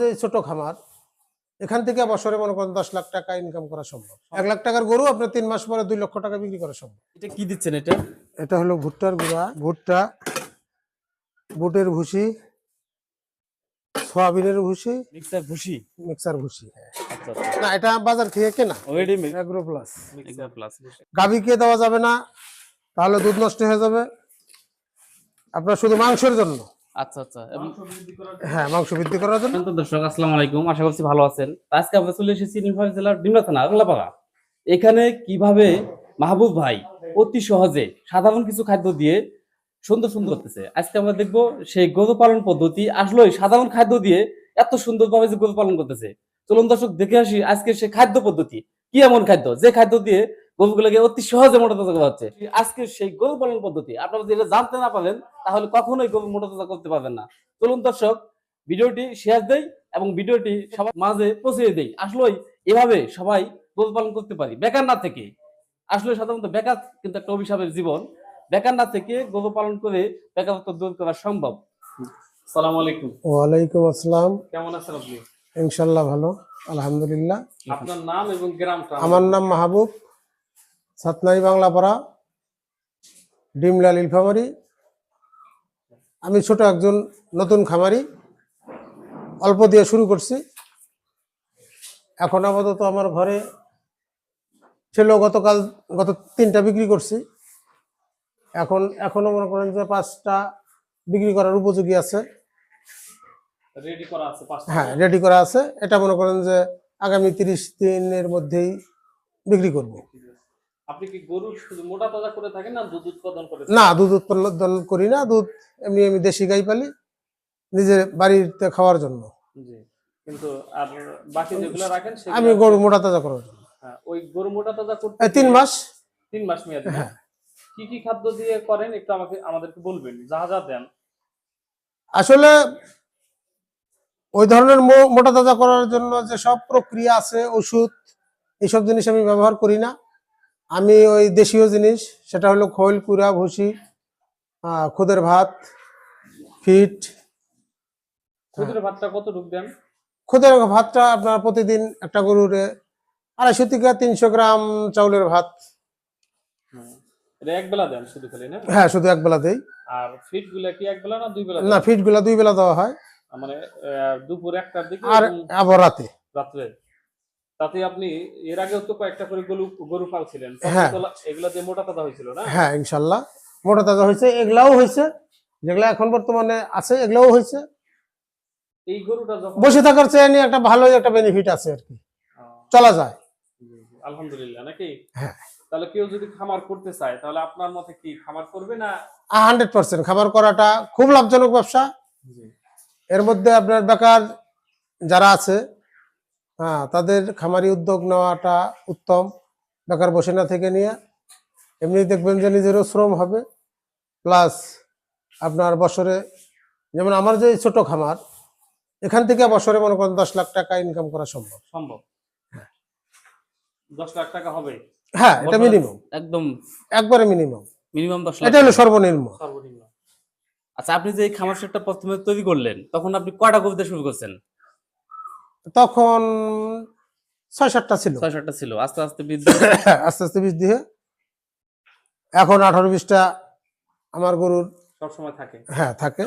যে ছোট খামার এখান থেকে বছরে মনে করেন দশ লাখ টাকা ইনকাম করা সম্ভব। এক লাখ টাকার গরু আপনার তিন মাস পরে দুই লক্ষ টাকা বিক্রি করা সম্ভব। এটা কি দিচ্ছেন এটা? এটা হলো ভুট্টার গুঁড়া ভুট্টা বুটের ভুসি সয়াবিনের ভুসি মিক্সার ভুসি? মিক্সার ভুসি আচ্ছা আচ্ছা। না এটা বাজার থেকে কেনা? প্লাস প্লাস গাভীকে দেওয়া যাবে না তাহলে দুধ নষ্ট হয়ে যাবে। আপনার শুধু মাংসের জন্য। আচ্ছা আচ্ছা। হ্যাঁ মাংস বৃদ্ধি করার জন্য। দর্শক আসসালামু আলাইকুম। আশা করছি ভালো আছেন। আজকে আমরা চলে এসেছি নীলফামারী জেলার ডিমলা থানা আগলাপাড়া এখানে কীভাবে মাহবুব ভাই অতি সহজে সাধারণ কিছু খাদ্য দিয়ে সুন্দর সুন্দর করতেছে। আজকে আমরা দেখব সেই গরু পালন পদ্ধতি আসলেই সাধারণ খাদ্য দিয়ে এত সুন্দরভাবে যে গরু পালন করতেছে। চলুন দর্শক দেখে আসি আজকে সেই খাদ্য পদ্ধতি। কি এমন খাদ্য? যে খাদ্য দিয়ে গরুগুলোকে অতি সহজে মোটা তাজা করা হচ্ছে। আজকে সেই গরু পালন পদ্ধতি আপনারা যদি এটা জানতে না পারেন তাহলে কখনোই গরু মোটা তাজা করতে পারবেন না। চলুন দর্শক ভিডিওটি শেয়ার দেই এবং ভিডিওটি সবার মাঝে পৌঁছে দেই। আসলেই এভাবে সবাই গরু পালন করতে পারি। বেকার না থেকে। আসলে সাধারণত বেকার কিন্তু একটা অভিশাপের জীবন। বেকার না থেকে গরু পালন করে বেকারত্ব দূর করা সম্ভব। সালাম আলাইকুম। ওয়ালাইকুম আসসালাম। কেমন আছেন আপনি? ইনশাল্লাহ ভালো আলহামদুলিল্লাহ। আপনার নাম এবং গ্রামটা? আমার নাম মাহবুব। সাতনাই বাংলাপাড়া ডিমলা নীলফামারি আমি ছোট একজন নতুন খামারি অল্প দিয়ে শুরু করছি। এখন আপাতত আমার ঘরে ছিল গতকাল গত তিনটা বিক্রি করছি। এখন এখনও মনে করেন যে পাঁচটা বিক্রি করার উপযোগী আছে। রেডি করা আছে হ্যাঁ রেডি করা আছে। এটা মনে করেন যে আগামী তিরিশ দিনের মধ্যেই বিক্রি করব। আপনি কি গরু শুধু মোটা তাজা করে থাকেন না দুধ উৎপাদন করে না দুধ উৎপাদন করি না দুধ এমনি আমি দেশি গাই পালি নিজের বাড়িতে খাওয়ার জন্য। জি কিন্তু আর বাকি যেগুলো রাখেন আমি গরু মোটা তাজা করার জন্য। হ্যাঁ, ওই গরু মোটা তাজা করতে তিন মাস। তিন মাস মেয়াদি? হ্যাঁ। কি কি খাদ্য দিয়ে করেন একটু আমাকে আমাদেরকে বলবেন যা যা দেন। আসলে ওই ধরনের মোটা তাজা করার জন্য যে সব প্রক্রিয়া আছে ওষুধ এইসব জিনিস আমি ব্যবহার করি না। আমি ওই দেশীয় জিনিস সেটা হলো খোল কুড়া ভুসি খুদের ভাত ফিট। খুদের ভাতটা কত ঢুক দেন? খুদের ভাতটা আপনার প্রতিদিন একটা গরুরে আড়াইশো থেকে তিনশো গ্রাম চাউলের ভাত। হ্যাঁ শুধু এক বেলা দেই। আর ফিটগুলা কি এক বেলা না দুই বেলা না? ফিটগুলা দুই বেলা দেওয়া হয়। মানে দুপুর একটার দিকে আর আবার রাতে। রাত্রে? তাতে আপনি এর আগেও তো কয়েকটা করে গরু গরু পালছিলেন হ্যাঁ। এগুলা দিয়ে মোটা তাজা হয়েছিল না? হ্যাঁ ইনশাল্লাহ। মোটা তাজা হয়েছে এগুলাও হয়েছে। যেগুলা এখন বর্তমানে আছে এগুলাও হয়েছে। এই গরুটা যখন বসে থাকার চেয়ে নিয়ে একটা ভালোই একটা বেনিফিট আছে আর কি। চলা যায়। আলহামদুলিল্লাহ নাকি? হ্যাঁ। তাহলে কেউ যদি খামার করতে চায় তাহলে আপনার মতে কি খামার করবে না? হান্ড্রেড পার্সেন্ট খাবার করাটা খুব লাভজনক ব্যবসা। এর মধ্যে আপনার বেকার যারা আছে হ্যাঁ তাদের খামারি উদ্যোগ নেওয়াটা উত্তম। বেকার বসে না থেকে নিয়ে এমনি দেখবেন যে নিজেরও শ্রম হবে। প্লাস আপনার বছরে যেমন আমার যে ছোট খামার এখান থেকে বছরে মনে করেন দশ লাখ টাকা ইনকাম করা সম্ভব। সম্ভব। দশ লাখ টাকা হবে। হ্যাঁ এটা মিনিমাম একদম। একবারে মিনিমাম মিনিমাম দশ লাখ এটা হলো সর্বনিম্ন। সর্বনিম্ন। আচ্ছা আপনি যে এই খামার সেটটা প্রথমে তৈরি করলেন তখন আপনি কয়টা দিয়ে শুরু করছেন? তখন ছয় সাতটা ছিল। ছয় সাতটা ছিল। আস্তে আস্তে বৃদ্ধি আস্তে আস্তে বৃদ্ধি দিয়ে এখন আঠারো বিশটা আমার গরুর সবসময় থাকে। হ্যাঁ থাকে।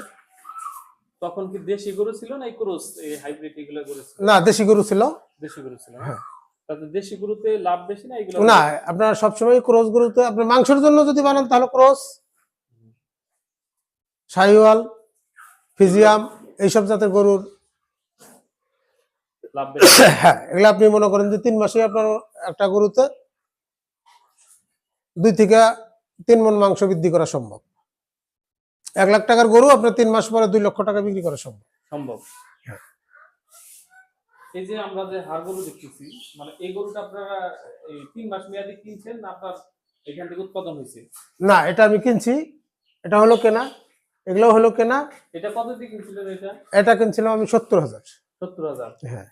তখন কি দেশি গরু ছিল না এই ক্রস এই হাইব্রিড এগুলো গরু ছিল? না দেশি গরু ছিল। দেশি গরু ছিল হ্যাঁ। তাতে দেশি গরুতে লাভ বেশি না এগুলো? না আপনার সবসময় ক্রস গরুতে আপনার মাংসের জন্য যদি বানান তাহলে ক্রস। শাহিওয়াল ফিজিয়াম এইসব জাতের গরুর হ্যাঁ। এগুলো আপনি মনে করেন যে তিন মাসে আপনার একটা গরুতে দুই থেকে তিন মন মাংস বৃদ্ধি করা সম্ভব। এক লাখ টাকার গরু আপনার তিন মাস পরে দুই লক্ষ টাকা বিক্রি করা সম্ভব। সম্ভব। হ্যাঁ। এই যে আমরা যে হাড় দেখতেছি মানে এই গরুটা আপনারা এই তিন মাস মেয়াদি কিনছেন না আপনার এখান থেকে উৎপাদন হয়েছে? না এটা আমি কিনছি। এটা হলো কেনা। এগুলো হলো কেনা। এটা কত দিয়ে কিনছিলেন এটা? এটা কিনছিলাম আমি সত্তর হাজার। সত্তর হাজার। হ্যাঁ।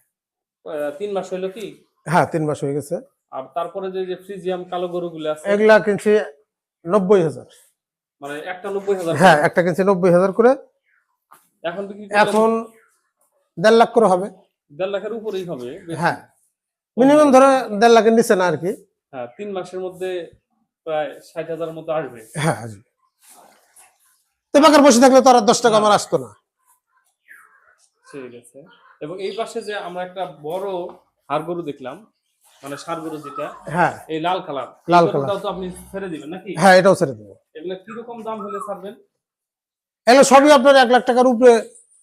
তিন মাস হইল কি? হ্যাঁ তিন মাস হয়ে গেছে। আর তারপরে যে যে ফ্রিজিয়াম কালো গরুগুলো আছে এগুলা কিনছি নব্বই হাজার। মানে একটা নব্বই হাজার হ্যাঁ একটা কিনছি নব্বই হাজার করে। এখন এখন দেড় লাখ করে হবে। দেড় লাখের উপরেই হবে। হ্যাঁ মিনিমাম ধরো দেড় লাখের নিচে না আর কি। হ্যাঁ তিন মাসের মধ্যে প্রায় ষাট হাজার মতো আসবে। হ্যাঁ আসবে। তো বেকার বসে থাকলে তো আর দশ টাকা আমার আসতো না। ঠিক আছে। এবং এই পাশে যে আমরা একটা বড় হাড় গরু দেখলাম মানে সার গরু যেটা হ্যাঁ। এই লাল কালার। লাল কালার। তো আপনি ছেড়ে দিবেন নাকি? হ্যাঁ এটাও ছেড়ে দেবো। এগুলো কীরকম দাম হলে ছাড়বেন? এগুলো সবই আপনার এক লাখ টাকার উপরে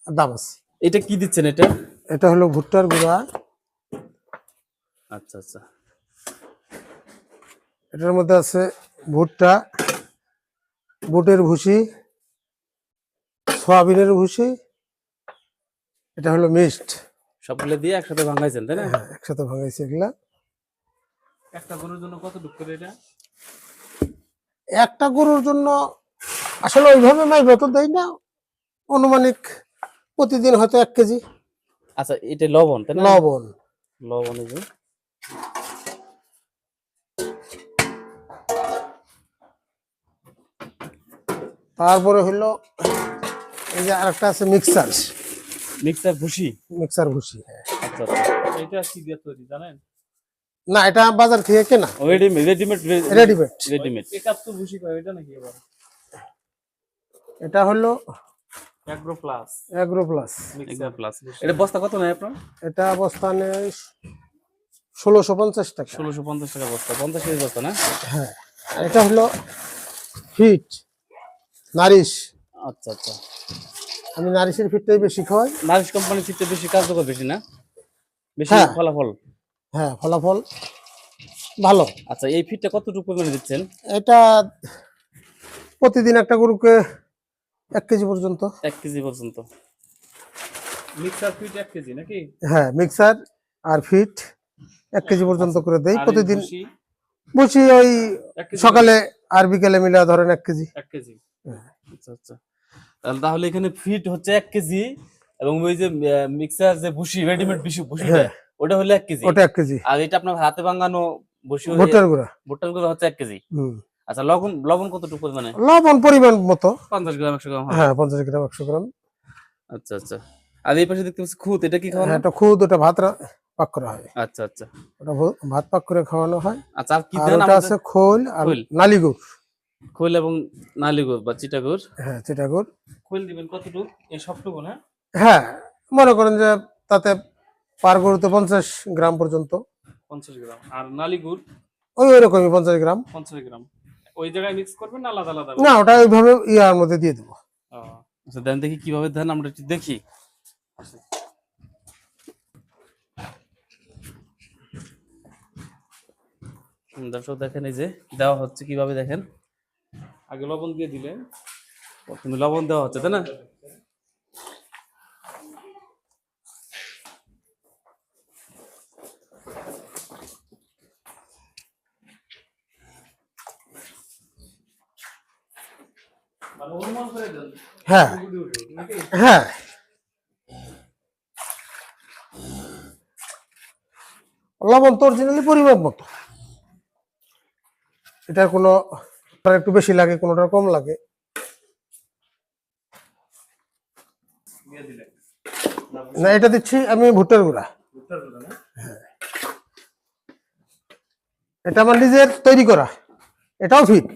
দাম আছে। এটা কি দিচ্ছেন এটা? এটা হলো ভুট্টার গুঁড়া। আচ্ছা আচ্ছা। এটার মধ্যে আছে ভুট্টা বুটের ভুসি সয়াবিনের ভুসি এটা হলো মিক্সড সবগুলো দিয়ে একসাথে ভাঙাইছেন তাই না? হ্যাঁ একসাথে ভাঙাইছি এগুলা। একটা গরুর জন্য কত টুক করে এটা? একটা গরুর জন্য আসলে ওইভাবে মাইবে তো দেয় না। অনুমানিক প্রতিদিন হয়তো এক কেজি। আচ্ছা এটা লবণ তাই না? লবণ। লবণ এই যে। তারপরে হলো এই যে আরেকটা আছে মিক্সার। মিক্সার ভুসি? মিক্সার ভুসি হ্যাঁ। আচ্ছা আচ্ছা। এটা কি দিয়ে তৈরি জানেন? না এটা বাজার থেকে কেনা। রেডিমেড রেডিমেড রেডিমেড রেডিমেড একাত্তর ভুসি কয় এটা নাকি এবার এটা হলো agro plus agro plus mixer plus এটা বস্তা কত নেয় আপনার? এটা অবস্থানে ষোলোশো পঞ্চাশ টাকা। ষোলোশো পঞ্চাশ টাকা বস্তা পঞ্চাশ কেজি বস্তা না? হ্যাঁ এটা হলো ফিট নারিশ। আচ্ছা আচ্ছা। আমি নারিশের ফিটটাই বেশি খাওয়াই। নারিশ কোম্পানির ফিটটা বেশি কার্যকর বেশি না? বেশি হ্যাঁ। ফলাফল? হ্যাঁ ফলাফল ভালো। আচ্ছা এই ফিটটা কতটুকু পরিমাণে দিচ্ছেন? এটা প্রতিদিন একটা গরুকে এক কেজি পর্যন্ত। এক কেজি পর্যন্ত। মিক্সার ফিট এক কেজি নাকি? হ্যাঁ মিক্সার আর ফিট এক কেজি পর্যন্ত করে দেই প্রতিদিন। বসি ওই সকালে আর বিকেলে মিলা ধরেন এক কেজি। এক কেজি। আচ্ছা আচ্ছা। তাহলে এখানে ফিট হচ্ছে এক কেজি এবং ওই যে মিক্সার যে ভুসি রেডিমেড ভুসি ভুসি হ্যাঁ। ওটা হলো এক কেজি। ওটা এক কেজি। আর এটা আপনার হাতে ভাঙানো ভুসি ভুট্টার গুঁড়া। ভুট্টার গুঁড়ো হচ্ছে এক কেজি। আচ্ছা লবণ লবণ কতটুকু পরিমাণে? লবণ পরিমাণ মতো। পঞ্চাশ গ্রাম একশো গ্রাম হ্যাঁ। পঞ্চাশ গ্রাম একশো গ্রাম। আচ্ছা আচ্ছা। আর এই পাশে দেখতে পাচ্ছি খুদ এটা কি খাওয়ানো? হ্যাঁ, এটা খুদ ওটা ভাত পাক করা হয়। আচ্ছা আচ্ছা। ওটা ভাত পাক করে খাওয়ানো হয়। আচ্ছা আর কি দেন আমাদের? আছে খোল আর। নালিগুড় খোল এবং নালিগুড় বা চিটাগুড় হ্যাঁ চিটাগুড় খোল দিবেন কতটুকু? এই সবটুকু না? হ্যাঁ মনে করেন যে তাতে পার গরুতে পঞ্চাশ গ্রাম পর্যন্ত। পঞ্চাশ গ্রাম। আর নালি গুড় ওই ওই রকমই পঞ্চাশ গ্রাম। পঞ্চাশ গ্রাম। ওই জায়গায় মিক্স করবেন না আলাদা আলাদা? না ওটা ওইভাবে ইয়ার মধ্যে দিয়ে দেবো। আচ্ছা দেন দেখি কীভাবে দেন আমরা একটু দেখি। দর্শক দেখেন এই যে দেওয়া হচ্ছে কীভাবে দেখেন? আগে লবণ দিয়ে দিলে প্রথমে লবণ দেওয়া হচ্ছে, তাই না? হ্যাঁ। হ্যাঁ। লবণ তো অরিজিনালি পরিমাপ মতো। এটার কোনো কোনোটার একটু বেশি লাগে কোনোটার কম লাগে। না এটা দিচ্ছি আমি ভুট্টার গুঁড়া। ভুট্টার এটা আমার নিজের তৈরি করা। এটাও ফিট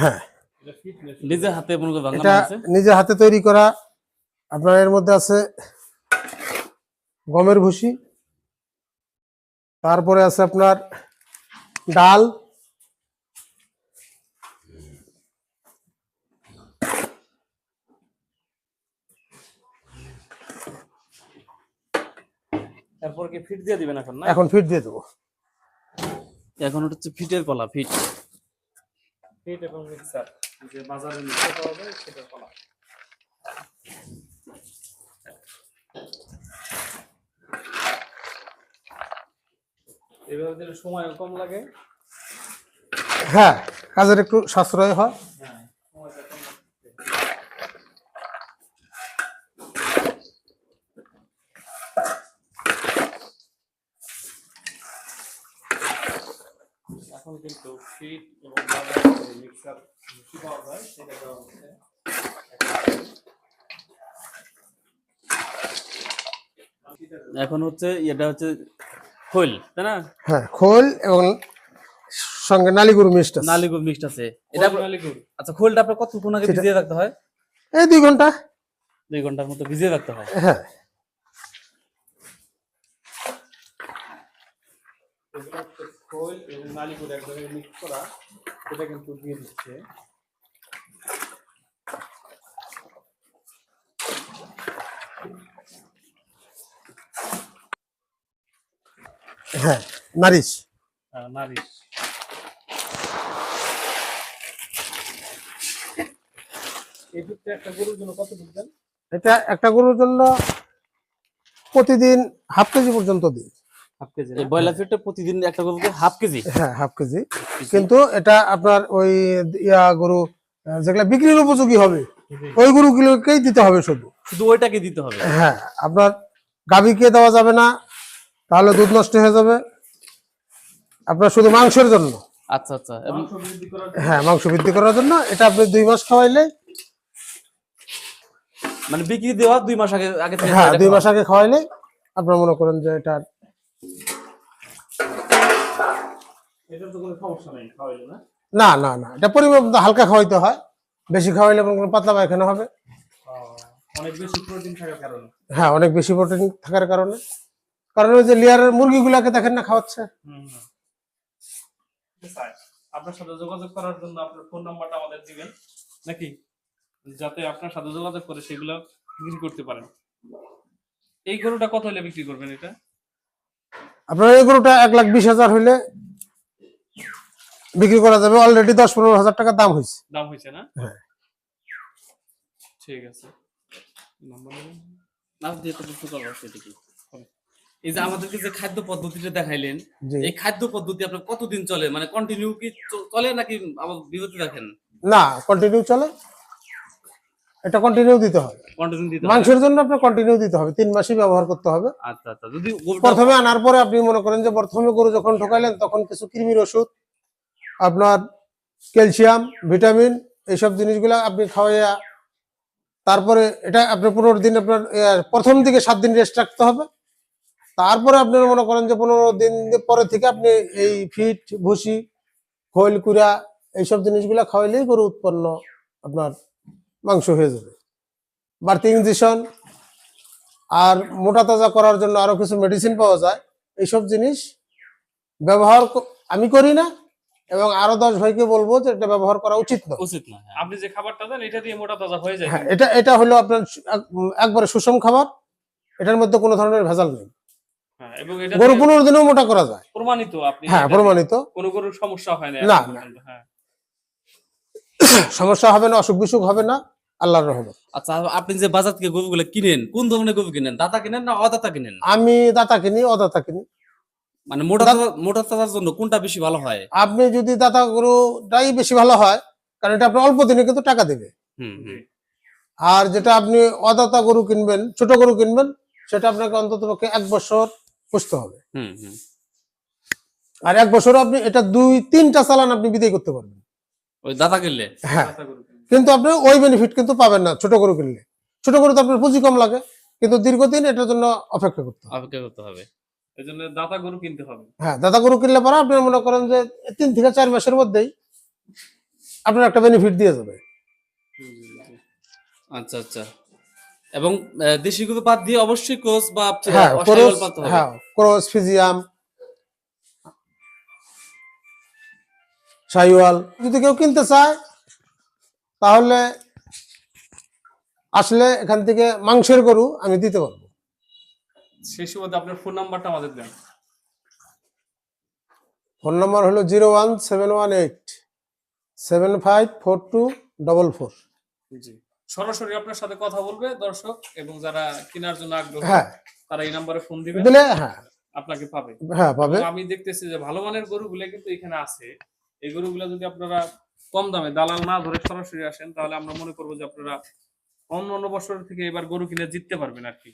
হ্যাঁ। এটা ফিটনেস হাতে এটা হয়েছে? নিজে হাতে তৈরি করা। আপনার এর মধ্যে আছে গমের ভুসি। তারপরে আছে আপনার ডাল। তারপর কি ফিট দিয়ে দিবেন এখন না? এখন ফিট দিয়ে দেবো। এখন ওটা হচ্ছে ফিটের কলা ফিট। ফিট এবং মিক্সার যে বাজারে মিক্সার পাওয়া যায় সেটা কলা। এভাবে দিলে সময় কম লাগে। হ্যাঁ কাজের একটু সাশ্রয় হয় হ্যাঁ সময়টা কম লাগে। এখন কিন্তু ফিট এবং মিক্সার বেশি পাওয়া যায়? সেটা দেওয়া হচ্ছে এখন হচ্ছে এটা হচ্ছে খোল তাই না? হ্যাঁ খোল এবং সঙ্গে নালিগুরু মিষ্ট আছে। মিক্সড আছে। এটা Originally আচ্ছা খোলটা আপনার কতক্ষণ আগে ভিজিয়ে রাখতে হয়? এই দুই ঘণ্টা। দুই ঘণ্টার মতো ভিজিয়ে রাখতে হয়। হ্যাঁ। খোল এবং এক জায়গায় মিক্স করা এটা কিন্তু দিয়ে দিচ্ছে। হ্যাঁ নারিশ। নারিশ। এই একটা গরুর জন্য কত এটা একটা গরুর জন্য প্রতিদিন হাফ কেজি পর্যন্ত দিই। ব্রয়লার ফিডটা প্রতিদিন একটা গরুকে হাফ কেজি? হ্যাঁ হাফ কেজি। কিন্তু এটা আপনার ওই ইয়া গরু যেগুলা বিক্রির উপযোগী হবে ওই গরুগুলোকেই দিতে হবে শুধু। শুধু ওইটাকে দিতে হবে? হ্যাঁ আপনার গাভীকে দেওয়া যাবে না তাহলে দুধ নষ্ট হয়ে যাবে। আপনার শুধু মাংসের জন্য। আচ্ছা আচ্ছা এবং মাংস বৃদ্ধি করার হ্যাঁ মাংস বৃদ্ধি করার জন্য এটা আপনি দুই মাস খাওয়াইলে। মানে বিক্রি দেওয়া দুই মাস আগে আগে হ্যাঁ দুই মাস আগে খাওয়াইলে আপনার মনে করেন যে এটা এটা তো কোনো সমস্যা নেই খাওয়াইলে না? না না না এটা পরিমাণ হালকা খাওয়াইতে হয়। বেশি খাওয়াইলে করেন পাতলা পায়খানা হবে। অনেক বেশি প্রোটিন থাকার কারণে। হ্যাঁ অনেক বেশি প্রোটিন থাকার কারণে। কারণ ওই যে লেয়ারের মুরগিগুলাকে দেখেন না খাওয়াচ্ছে। আপনার সাথে যোগাযোগ করার জন্য আপনার ফোন নাম্বারটা আমাদের দিবেন নাকি? যাতে আপনার সাথে যোগাযোগ করে সেগুলো বিক্রি করতে পারেন। এই গরুটা কত হলে বিক্রি করবেন এটা? আপনার এই গরুটা এক লাখ বিশ হাজার হইলে বিক্রি করা যাবে। অলরেডি দশ পনেরো হাজার টাকা দাম হয়েছে। দাম হয়েছে না? হ্যাঁ। ঠিক আছে। নাম্বার নেবেন? দিয়ে তো বুঝতে পারব সেটা কি। এই যে আমাদেরকে যে খাদ্য পদ্ধতিটা দেখাইলেন এই খাদ্য পদ্ধতি আপনার কতদিন চলে? মানে কন্টিনিউ কি চলে নাকি আবার বিরতি রাখেন? না কন্টিনিউ চলে। এটা কন্টিনিউ দিতে হবে? মাংসের জন্য আপনার কন্টিনিউ দিতে হবে। তিন মাসই ব্যবহার করতে হবে। আচ্ছা আচ্ছা। যদি প্রথমে আনার পরে আপনি মনে করেন যে প্রথমে গরু যখন ঢোকাইলেন তখন কিছু কৃমির ওষুধ আপনার ক্যালসিয়াম ভিটামিন এইসব জিনিসগুলো আপনি খাওয়াইয়া তারপরে এটা আপনার পনেরো দিন আপনার প্রথম দিকে সাত দিন রেস্ট রাখতে হবে। তারপরে আপনার মনে করেন যে পনেরো দিন পরে থেকে আপনি এই ফিট ভুসি খৈল কুড়া এইসব জিনিসগুলো খাওয়াইলেই গরু উৎপন্ন আপনার মাংস হয়ে যাবে। বাড়তি ইঞ্জেকশন আর মোটা তাজা করার জন্য আরও কিছু মেডিসিন পাওয়া যায়। এইসব জিনিস ব্যবহার আমি করি না এবং আরও দশ ভাইকে বলব যে এটা ব্যবহার করা উচিত নয়। উচিত না হ্যাঁ। আপনি যে খাবারটা দেন এটা দিয়ে মোটা তাজা হয়ে যায়। হ্যাঁ এটা এটা হলো আপনার একবারে সুষম খাবার এটার মধ্যে কোনো ধরনের ভেজাল নেই। হ্যাঁ, গরু পনেরো দিনেও মোটা করা যায়। প্রমাণিত আপনি। হ্যাঁ প্রমাণিত। কোনো গরুর সমস্যা হয় না। না, এখন না। পর্যন্ত, হ্যাঁ সমস্যা হবে না অসুখ বিসুখ হবে না আল্লাহর রহমত। আচ্ছা আপনি যে বাজার থেকে গরুগুলো কিনেন কোন ধরনের গরু কিনেন? দাতা কিনেন না অদাতা কিনেন? আমি দাতা কিনি অদাতা কিনি। মানে মোটা মোটা জন্য কোনটা বেশি ভালো হয়? আপনি যদি দাতা গরুটাই বেশি ভালো হয় কারণ এটা আপনি অল্প দিনে কিন্তু টাকা দেবে। আর যেটা আপনি অদাতা গরু কিনবেন ছোট গরু কিনবেন সেটা আপনাকে অন্তত পক্ষে এক বছর পুষতে হবে। হুম হুম। আর এক বছর আপনি এটা দুই তিনটা চালান আপনি বিদায় করতে পারবেন। ওই দাতা কিনলে? হ্যাঁ। কাঁচা। কিন্তু আপনি ওই বেনিফিট কিন্তু পাবেন না ছোট গরু কিনলে। ছোট গরু তো আপনার পুঁজি কম লাগে কিন্তু দীর্ঘদিন এটার জন্য অপেক্ষা করতে হবে। অপেক্ষা করতে হবে। এই জন্য দাতা গরু কিনতে হবে। হ্যাঁ দাদা গরু কিনলে পরে আপনি মনে করেন যে তিন থেকে চার মাসের মধ্যেই আপনার একটা বেনিফিট দিয়ে যাবে। আচ্ছা আচ্ছা। এবং দেশি গরু পাত দিয়ে অবশ্যই ক্রস বা হ্যাঁ হ্যাঁ ক্রস ফিজিয়াম সাইওয়াল যদি কেউ কিনতে চায় তাহলে আসলে এখান থেকে মাংসের গরু আমি দিতে পারব। সেই সুবাদে আপনার ফোন নাম্বারটা আমাদের দেন। ফোন নম্বর হলো zero one seven one eight seven five four two double four জি। সরাসরি আপনার সাথে কথা বলবে দর্শক এবং যারা কেনার জন্য আগ্রহ হ্যাঁ। তারা এই নাম্বারে ফোন দিবে দিলে হ্যাঁ। আপনাকে পাবে। হ্যাঁ পাবে। আমি দেখতেছি যে ভালো মানের গরুগুলো কিন্তু এখানে আছে। এই গরুগুলো যদি আপনারা কম দামে দালাল না ধরে সরাসরি আসেন, তাহলে আমরা মনে করব যে আপনারা অন্য অন্য বছর থেকে এবার গরু কিনে জিততে পারবেন আর কি।